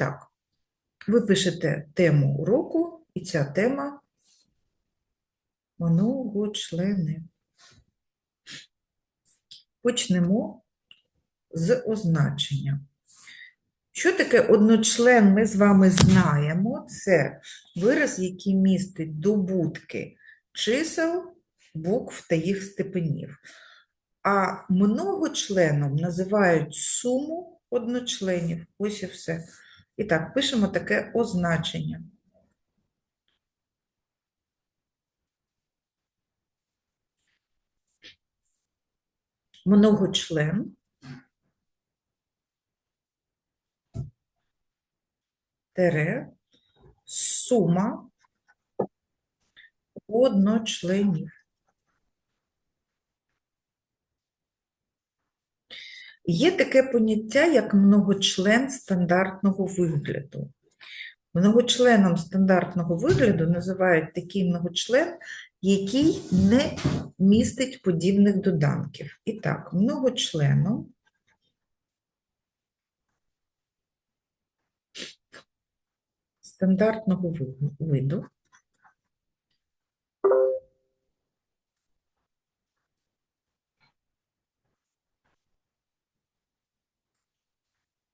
так, ви пишете тему уроку, і ця тема многочлени. Почнемо з означення. Що таке одночлен, ми з вами знаємо. Це вираз, який містить добутки чисел, букв та їх степенів. А многочленом називають суму одночленів. Ось і все. І так, пишемо таке означення. Многочлен тере сума одночленів. Є таке поняття, як многочлен стандартного вигляду. Многочленом стандартного вигляду називають такий многочлен, який не містить подібних доданків. І так, многочленом стандартного виду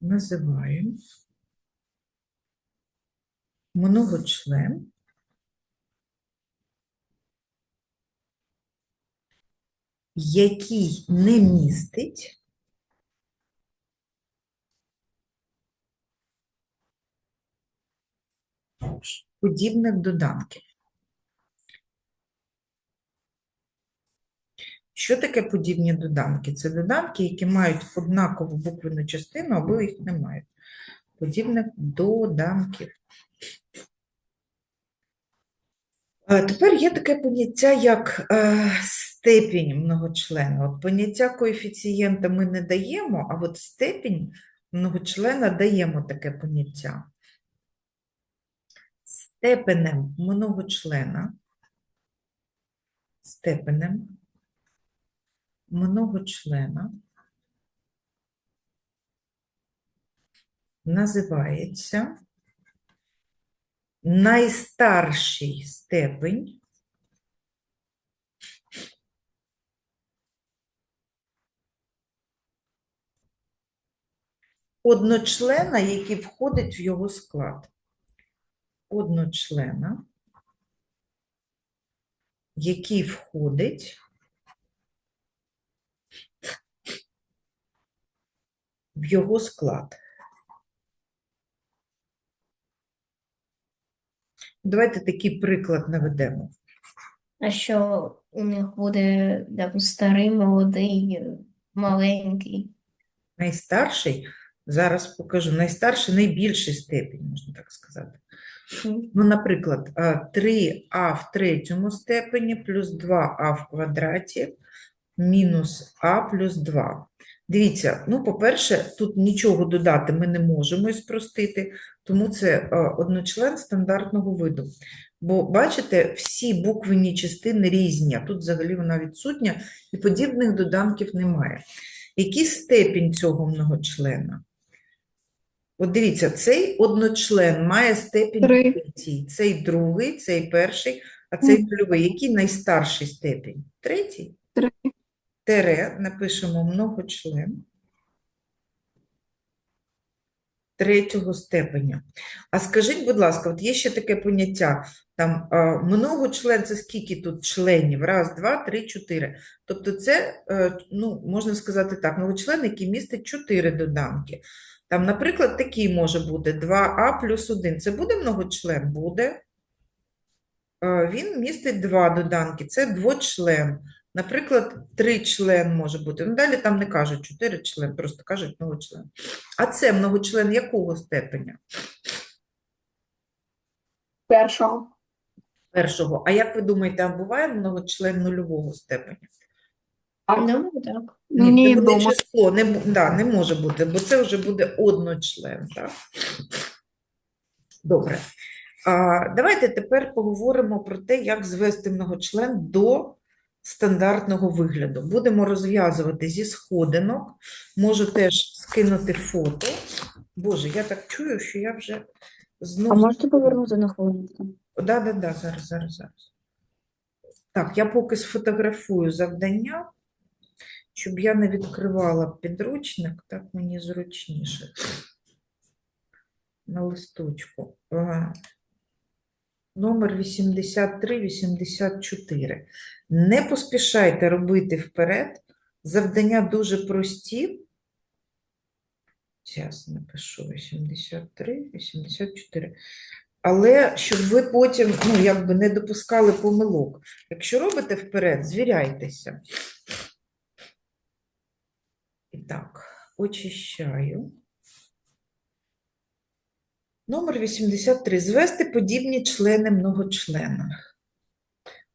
називаємо многочлен, який не містить подібних доданків. Що таке подібні доданки? Це доданки, які мають однакову буквену частину, або їх не мають. Подібних доданків. Тепер є таке поняття, як е, степінь многочлена. От поняття коефіцієнта ми не даємо, а от степінь многочлена даємо таке поняття. Степенем многочлена, степенем многочлена називається найстарший степень одночлена, який входить в його склад. Одночлена, який входить в його склад. Давайте такий приклад наведемо. А що у них буде там, старий, молодий, маленький? Найстарший, зараз покажу, найстарший найбільший степінь, можна так сказати. Ну, наприклад, 3а в третьому степені плюс 2а в квадраті мінус а плюс 2. Дивіться, ну, по-перше, тут нічого додати ми не можемо і спростити, тому це а, одночлен стандартного виду. Бо, бачите, всі буквені частини різні, а тут взагалі вона відсутня, і подібних доданків немає. Який степінь цього многочлена? От дивіться, цей одночлен має степінь третій, цей другий, цей перший, а цей нульовий. Який найстарший степінь? Третій? Три. Тере, напишемо многочлен третього степеня. А скажіть, будь ласка, от є ще таке поняття, там многочлен, це скільки тут членів? Раз, два, три, чотири. Тобто це, е, ну, можна сказати так, многочлен, який містить чотири доданки. Там, наприклад, такий може бути 2а плюс 1. Це буде многочлен? Буде. Е, Він містить два доданки. Це двочлен. Наприклад, тричлен може бути. Ну, далі там не кажуть чотиричлен, просто кажуть многочлен. А це многочлен якого степеня? Першого. Першого. А як ви думаєте, а буває многочлен нульового степеня? Ну, так. Ні, Ні, це буде число, не, да, не може бути, бо це вже буде одночлен. Так? Добре. А, давайте тепер поговоримо про те, як звести многочлен до стандартного вигляду. Будемо розв'язувати зі сходинок. Можу теж скинути фото. Боже, я так чую, що я вже знову. А можете повернути на хвилинку? Да, да, да, зараз, зараз, зараз. Так, я поки сфотографую завдання, щоб я не відкривала підручник, так мені зручніше. На листочку. Ага. Номер 83-84. Не поспішайте робити вперед. Завдання дуже прості. Зараз напишу 83, 84. Але щоб ви потім, ну, якби не допускали помилок. Якщо робите вперед, звіряйтеся. І так, очищаю. Номер 83. Звести подібні члени многочлена.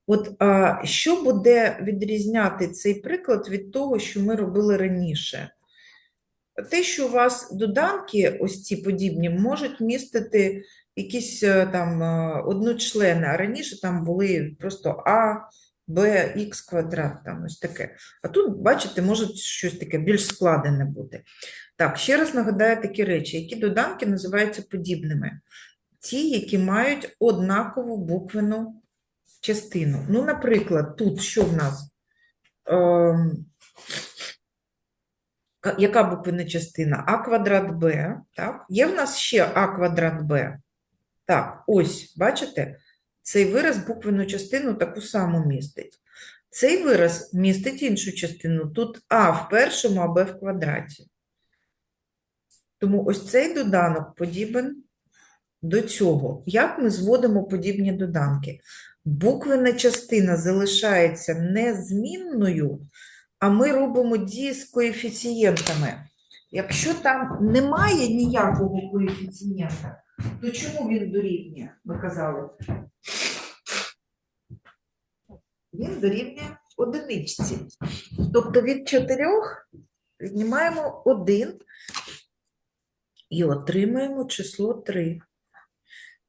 От а, що буде відрізняти цей приклад від того, що ми робили раніше? Те, що у вас доданки, ось ці подібні, можуть містити якісь е, там е, одночлени, а раніше там були просто А, Х квадрат, там ось таке. А тут, бачите, може щось таке більш складене бути. Так, ще раз нагадаю такі речі, які доданки називаються подібними. Ті, які мають однакову буквену частину. Ну, наприклад, тут що в нас? Ем, яка буквена частина? А квадрат Б, так? Є в нас ще А квадрат Б. Так, ось, бачите? Цей вираз буквену частину таку саму містить. Цей вираз містить іншу частину. Тут А в першому, а Б в квадраті. Тому ось цей доданок подібен до цього. Як ми зводимо подібні доданки? Буквена частина залишається незмінною, а ми робимо дії з коефіцієнтами. Якщо там немає ніякого коефіцієнта, то чому він дорівнює, ми казали? Він дорівнює одиничці. Тобто від чотирьох віднімаємо один і отримаємо число 3.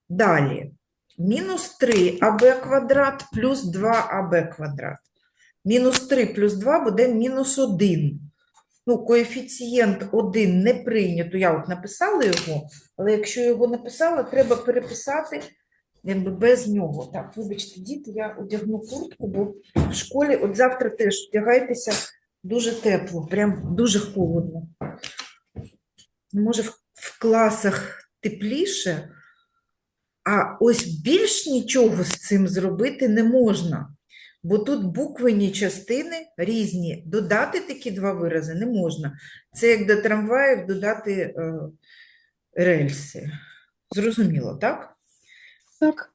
Далі. Мінус 3 АБ квадрат плюс 2 АБ квадрат. Мінус 3 плюс 2 буде мінус 1. Ну, коефіцієнт 1 не прийнято. Я от написала його, але якщо його написала, треба переписати якби без нього. Так, вибачте, діти, я одягну куртку, бо в школі от завтра теж вдягайтеся дуже тепло, прям дуже холодно. Може, в, в класах тепліше, а ось більш нічого з цим зробити не можна, бо тут буквені частини різні. Додати такі два вирази не можна. Це як до трамваїв додати е, рельси. Зрозуміло, так? Так.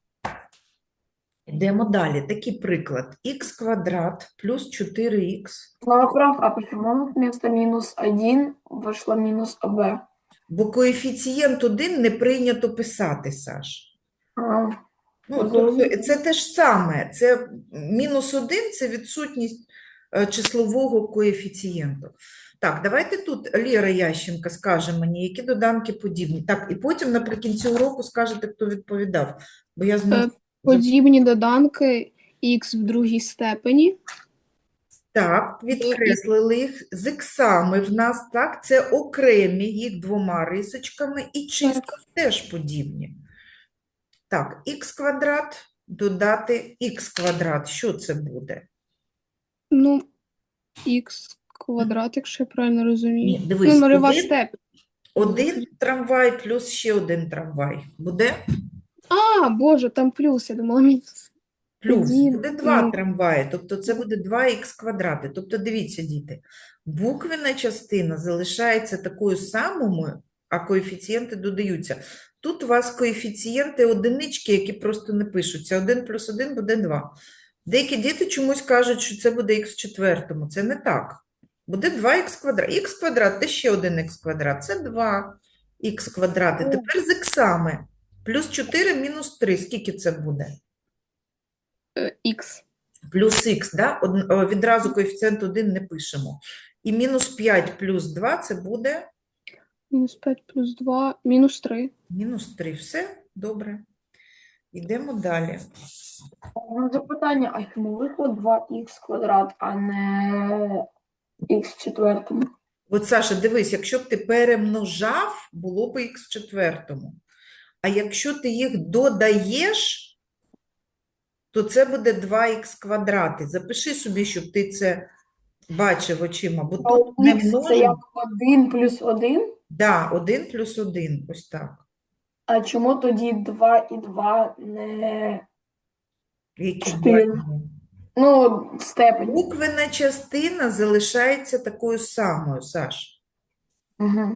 Йдемо далі. Такий приклад. х квадрат плюс 4х Мама прав, а почему вместо минус 1 вышло минус АБ? Бо коефіцієнт 1 не прийнято писати, Саш. А, Ну, тобто це те ж саме. Це мінус 1 – це відсутність е, числового коефіцієнту. Так, давайте тут Лєра Ященка скаже мені, які доданки подібні. Так, і потім наприкінці уроку скажете, хто відповідав. Бо я знову... Е, Подібні доданки х в другій степені. Так, відкреслили їх з іксами в нас, так, це окремі, їх двома рисочками, і числа теж подібні. Так, х квадрат додати х квадрат, що це буде? Ну, х квадрат, якщо я правильно розумію. Ні, дивись, Ну, нульова один- степень. Один трамвай плюс ще один трамвай. Буде А, Боже, там плюс, я думала мінус. плюс, Тоді, буде два ну. трамваї, тобто це буде 2х квадрати. Тобто дивіться, діти, буквена частина залишається такою самою, а коефіцієнти додаються. Тут у вас коефіцієнти одинички, які просто не пишуться. 1 плюс 1 буде 2. Деякі діти чомусь кажуть, що це буде х в четвертому. Це не так. Буде 2х квадрат. х квадрат – це ще один х квадрат. Це 2х квадрат. І тепер з іксами. Плюс 4 мінус 3. Скільки це буде? Х. Плюс х, да? Од- відразу коефіцієнт 1 не пишемо. І мінус 5 плюс 2 це буде Мінус 5 плюс 2, мінус 3. мінус 3. Все добре. Йдемо далі. запитання, а чому вийшло 2х квадрат, а не х четвертому? От, Саша, дивись, якщо б ти перемножав, було б х четвертому. А якщо ти їх додаєш, то це буде 2х квадрати. Запиши собі, щоб ти це бачив очима, бо А тут не це множимо. як 1 плюс 1? Да, 1 плюс 1, ось так. А чому тоді 2 і 2 не Які Чотири. бачимо. ну, степень? Буквена частина залишається такою самою, Саш. Угу.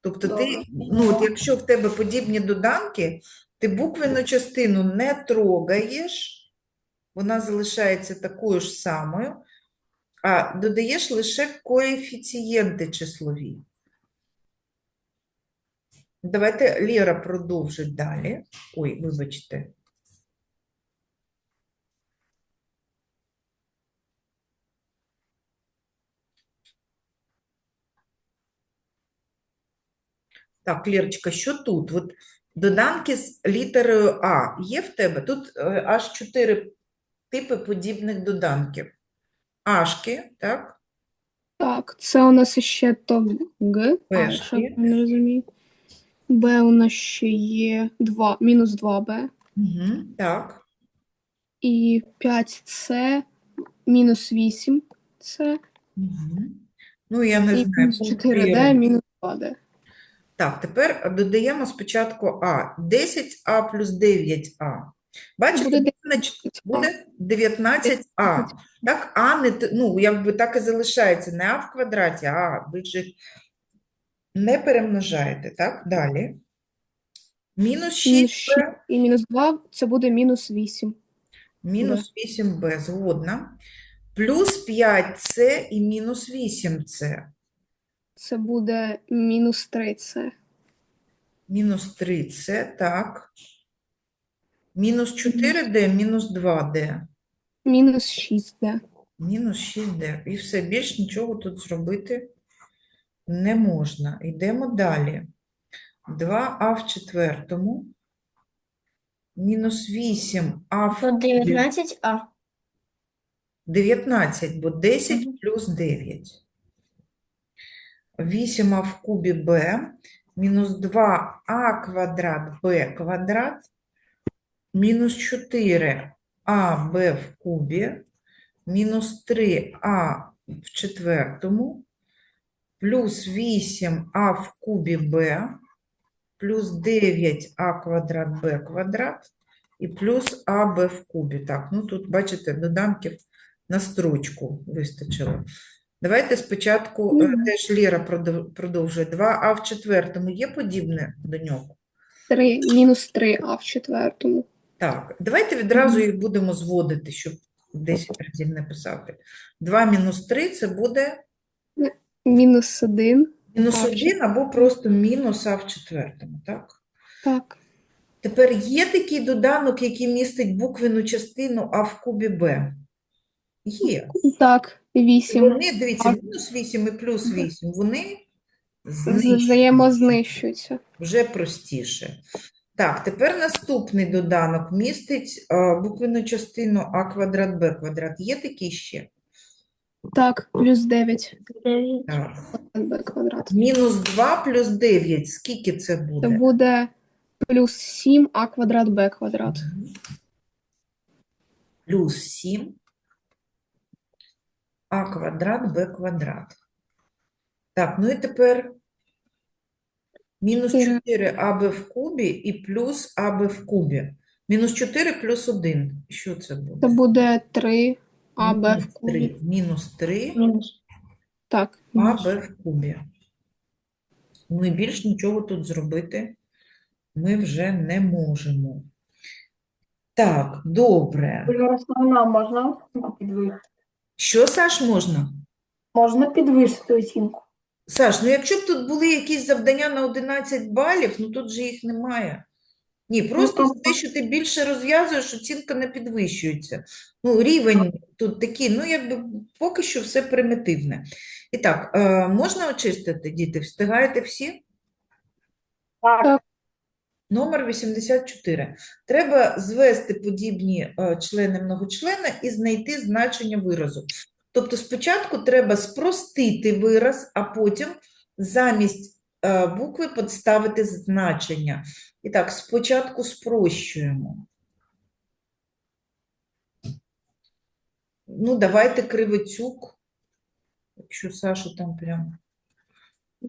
Тобто Добре. ти, ну, от якщо в тебе подібні доданки, ти буквену частину не трогаєш, вона залишається такою ж самою, а додаєш лише коефіцієнти числові. Давайте Ліра продовжить далі. Ой, вибачте. Так, Лірочка, що тут? От доданки з літерою А є в тебе? Тут е, аж чотири типи подібних доданків. Ашки, так? Так, це у нас ще то Г, а, Пешки. не розумію. Б у нас ще є 2, мінус 2Б. Угу, так. І 5С, мінус 8С, Угу. Ну, я не і знаю. 4D, Ліри. мінус 2D. Так, тепер додаємо спочатку А. 10А плюс 9А. Бачите, Буде буде, буде 19А. Так, А не, ну, якби так і залишається. Не А в квадраті, а ви ж їх не перемножаєте. Так, далі. Мінус Мінус 6Б, І мінус 2 це буде мінус 8. мінус 8Б, згодна. Плюс 5С і мінус 8С. Це буде мінус 3С. Мінус 3С, так. Мінус 4D, мінус 2D. Мінус 6D. Мінус 6D. І все, більш нічого тут зробити не можна. Йдемо далі. 2а в четвертому. Мінус 8а в То 19А. 19, бо 10 плюс 9. 8а в кубі b мінус 2а квадрат b квадрат мінус 4аб в кубі мінус 3а в четвертому плюс 8а в кубі b плюс 9а квадрат b квадрат і плюс аб в кубі. Так, ну тут, бачите, доданків на строчку вистачило. Давайте спочатку е, теж Ліра продов- продовжує. 2а в четвертому є подібне до нього? 3, мінус 3А в четвертому. Так, давайте відразу їх будемо зводити, щоб 10 разів не писати. 2 мінус 3 це буде Мінус 1. мінус Так. 1 або просто мінус а в четвертому, так? Так. Тепер є такий доданок, який містить буквену частину а в кубі b? Є. Так, 8. Вони, дивіться, А. мінус 8 і плюс 8, вони. Взаємознищуються. Вже простіше. Так, тепер наступний доданок містить а, буквену частину а квадрат b квадрат. Є такі ще? Так, плюс 9. 9. Так. Б квадрат. Мінус 2 плюс 9. Скільки це Це буде? буде плюс 7А квадрат Б квадрат. Плюс 7 а квадрат b квадрат. Так, ну і тепер мінус Чотири. 4 аб в кубі і плюс аб в кубі. Мінус 4 плюс 1. Що це буде? Це буде 3 АБ Мінус в кубі. Мінус 3 Мінус. Так, а мінус. b в кубі. Ми більш нічого тут зробити ми вже не можемо. Так, добре. Ярославна, можна підвищити? Що, Саш, можна? Можна підвищити оцінку. Саш, ну якщо б тут були якісь завдання на 11 балів, ну тут же їх немає. Ні, просто за те, що ти більше розв'язуєш, оцінка не підвищується. Ну, рівень тут такий, ну, якби поки що все примітивне. І так, е, можна очистити, діти? Встигаєте всі? Так. Номер 84. Треба звести подібні е, члени многочлена і знайти значення виразу. Тобто спочатку треба спростити вираз, а потім замість букви підставити значення. І так, спочатку спрощуємо. Ну, давайте кривицюк. Якщо Сашу там прям.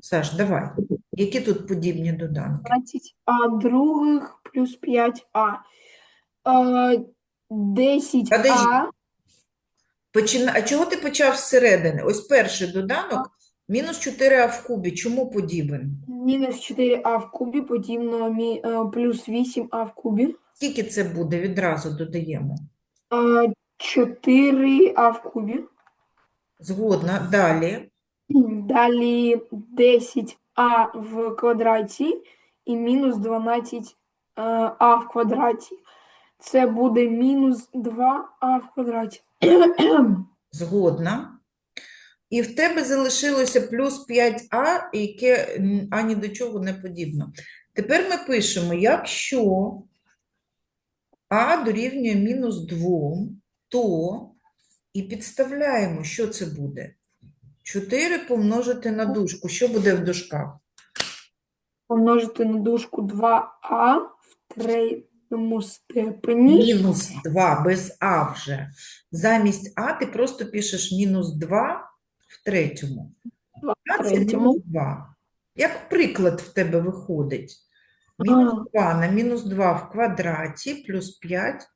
Саш, давай. Які тут подібні доданки? 15а других плюс 5а. Е, 10а Почина... А чого ти почав зсередини? Ось перший доданок мінус 4а в кубі. Чому подібен? мінус 4а в кубі подібно мі- е, плюс 8а в кубі. Скільки це буде? Відразу додаємо. Е, 4а в кубі. Згодна. Далі. Далі 10а в квадраті і мінус 12а в квадраті. Це буде мінус 2а в квадраті. Згодна. І в тебе залишилося плюс 5а, яке ані до чого не подібно. Тепер ми пишемо, якщо а дорівнює мінус 2, то і підставляємо, що це буде? 4 помножити на дужку. Що буде в дужках? Помножити на дужку 2а в третьому степені. Мінус 2 без а вже. Замість а ти просто пишеш мінус 2 в третьому. Два А це мінус 2. Як приклад в тебе виходить? Мінус 2 на мінус 2 в квадраті плюс 5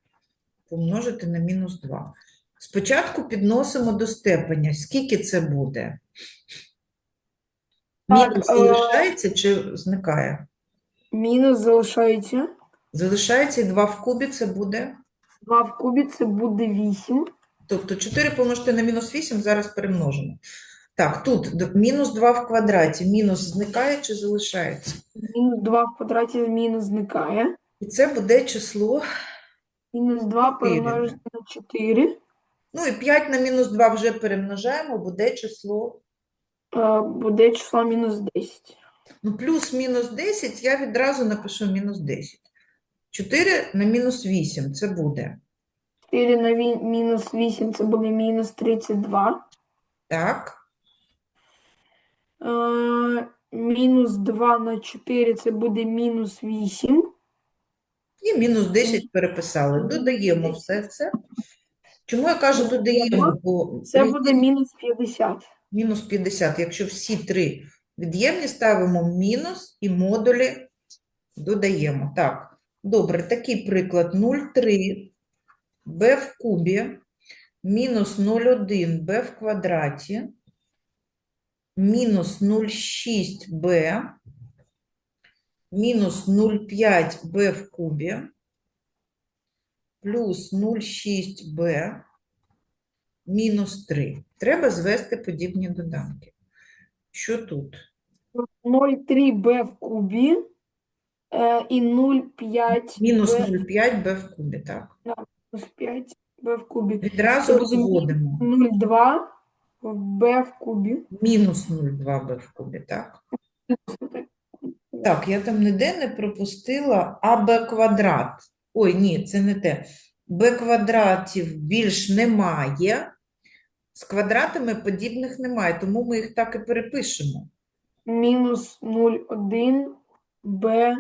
помножити на мінус 2. Спочатку підносимо до степеня. Скільки це буде? Мінус е, залишається чи зникає? Мінус залишається. Залишається і 2 в кубі це буде? 2 в кубі це буде 8. Тобто 4 помножити на мінус 8 зараз перемножимо. Так, тут мінус 2 в квадраті. Мінус зникає чи залишається? Мінус 2 в квадраті мінус зникає. І це буде число. Мінус 2 Чотири. помножити на 4 Ну і 5 на мінус 2 вже перемножаємо, буде число. е, буде число мінус 10. Ну, плюс-мінус 10, я відразу напишу мінус 10. 4 на мінус 8 це буде. 4 на ві- мінус 8 це буде мінус 32. Так. Е, мінус 2 на 4 це буде мінус 8. І мінус 10 переписали. Додаємо все це. Чому я кажу додаємо? Бо Це при буде мінус 50. мінус 50. Якщо всі три від'ємні ставимо мінус і модулі додаємо. Так, добре, такий приклад 0,3 b в кубі мінус 0,1 b в квадраті мінус 0,6b мінус 0,5b в кубі плюс 0,6b мінус 3. Треба звести подібні доданки. Що тут? 0,3b в кубі е, і 0,5 Мінус 0,5b в кубі, так? Мінус 5b в кубі. Відразу розводимо. 0,2 b в кубі. Мінус 0,2b в кубі, так? Так, я там ніде не пропустила АБ квадрат. Ой, ні, це не те. Б квадратів більш немає. З квадратами подібних немає, тому ми їх так і перепишемо. Мінус 0,1 b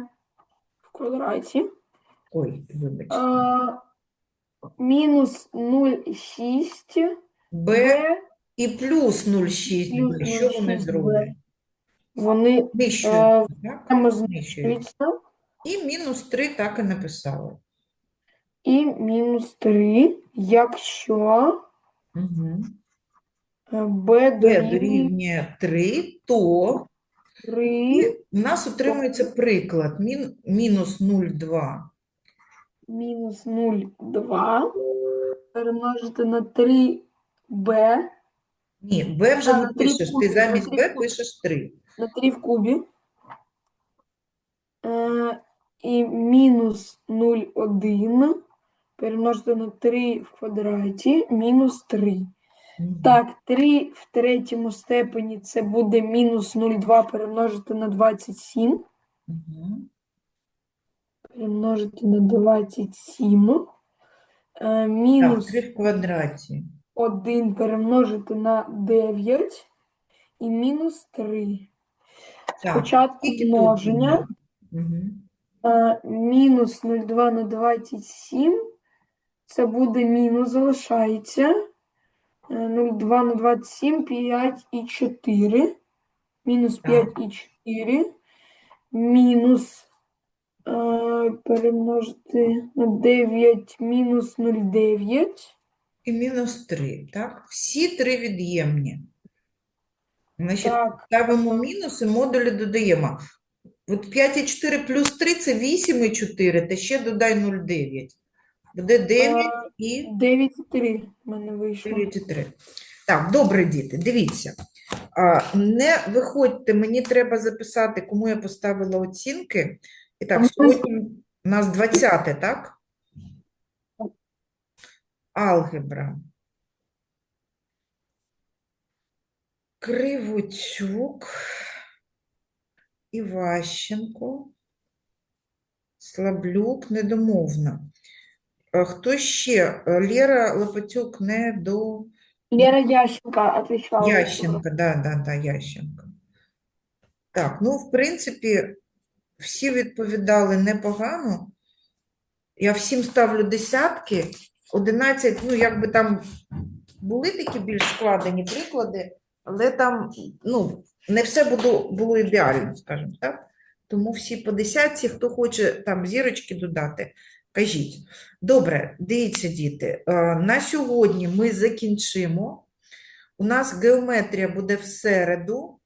в квадраті. Ой, вибачте. Е, мінус 0,6 Б b. і плюс 0,6b. Плюс Що вони 0,6b. зроблять? Вони Знищують, е, так? прямо Знищують. знищуються. І мінус 3 так і написали. І мінус 3, якщо Угу. е, b b дорівнює дорівнює 3, то 3 у нас отримується приклад мін, мінус 0,2 мінус 0,2 перемножити на 3b Ні, b вже не пишеш, ти замість b пишеш 3. на 3 в кубі. Е, і мінус 0,1 перемножити на 3 в квадраті, мінус 3. Так, 3 в третьому степені це буде мінус 0,2 перемножити на 27. Угу. Перемножити на 27. Е, Так, мінус 3 в квадраті. 1 перемножити на 9 і мінус 3. Так, Спочатку скільки тут множення. буде? Мгм. А, мінус 0,2 на 27. Це буде мінус, залишається. Е, 0,2 на 27, 5 і 4. Мінус Так. 5 і 4. Мінус перемножити на 9, мінус 0,9. І мінус 3, так? Всі три від'ємні. Значить, Так, ставимо мінус і модулі додаємо. От 5 і 4 плюс 3 – це 8 і 4, та ще додай 0,9. Буде 9 е, і 9,3 в мене вийшло. 9,3. Так, добре, діти, дивіться. А, Не виходьте, мені треба записати, кому я поставила оцінки. І так, сьогодні у нас 20, так? Алгебра. Кривоцюк, Іващенко, Слаблюк, недомовна. Хто ще? Е, Лера Лопатюк не до Лера Ященко отвечала. Ященко, да, да, да, Ященко. Так, ну, в принципі, всі відповідали непогано. Я всім ставлю десятки. 11, ну, якби там були такі більш складені приклади, але там, ну, не все було, було ідеально, скажімо так. Тому всі по десятці, хто хоче там зірочки додати, кажіть. Добре, дивіться, діти, е, на сьогодні ми закінчимо. У нас геометрія буде в середу,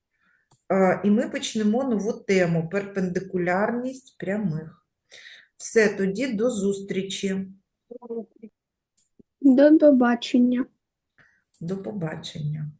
і ми почнемо нову тему перпендикулярність прямих. Все, тоді до зустрічі. До побачення. До побачення.